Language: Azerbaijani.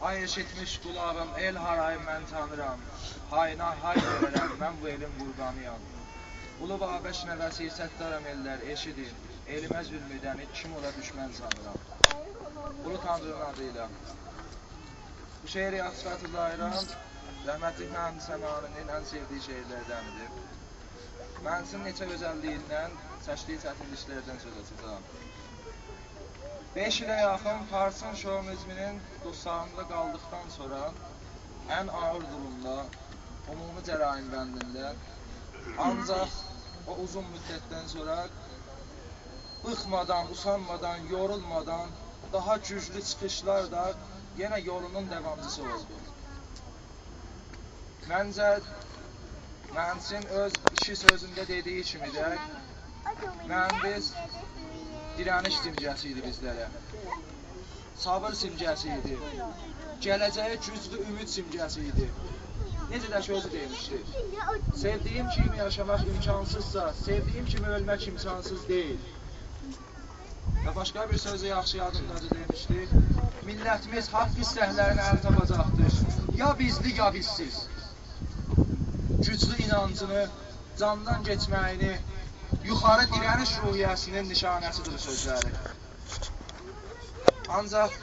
Ay eşitmiş qulağım, el harayım mən tanıram. Hayna hay verərəm, mən bu elin qurbanıyam. Ulu Babəş nəvəsi səttaram ellər, eşidin. Elimə zülm edəni kim ola düşmən sanıram. Ulu Tanrının adıyla. Bu şeiri Asfatullayıram, rəhmətli Məmdi Səmaninin ən sevdiyi şeirlərdəndir. Mənsin neçə gözəlliyindən, çəkdiyi çətinliklərdən söz açacağam. 5 ilə yaxın Farsın şovinizminin dostlarında qaldıqdan sonra ən ağır durumda, ümumi cəraim bəndində ancaq o uzun müddətdən sonra bıxmadan, usanmadan, yorulmadan daha güclü çıxışlarla yenə yolunun davamçısı oldu. Məncə Mənsin öz işi sözündə dediyi kimi də mühəndis dirəniş simgəsi idi bizlərə. Sabır simgəsi idi. Gələcəyə güclü ümid simgəsi idi. Necə də ki özü demişdi. Sevdiyim kimi yaşamaq imkansızsa, sevdiyim kimi ölmək imkansız deyil. Və başqa bir sözü yaxşı yadımdadır demişdi. Millətimiz haqq istəklərini əl tapacaqdır. Ya bizli, ya bizsiz. Güclü inancını, candan keçməyini, yuxarı dirəniş ruhiyyəsinin nişanəsidir sözləri. Ancaq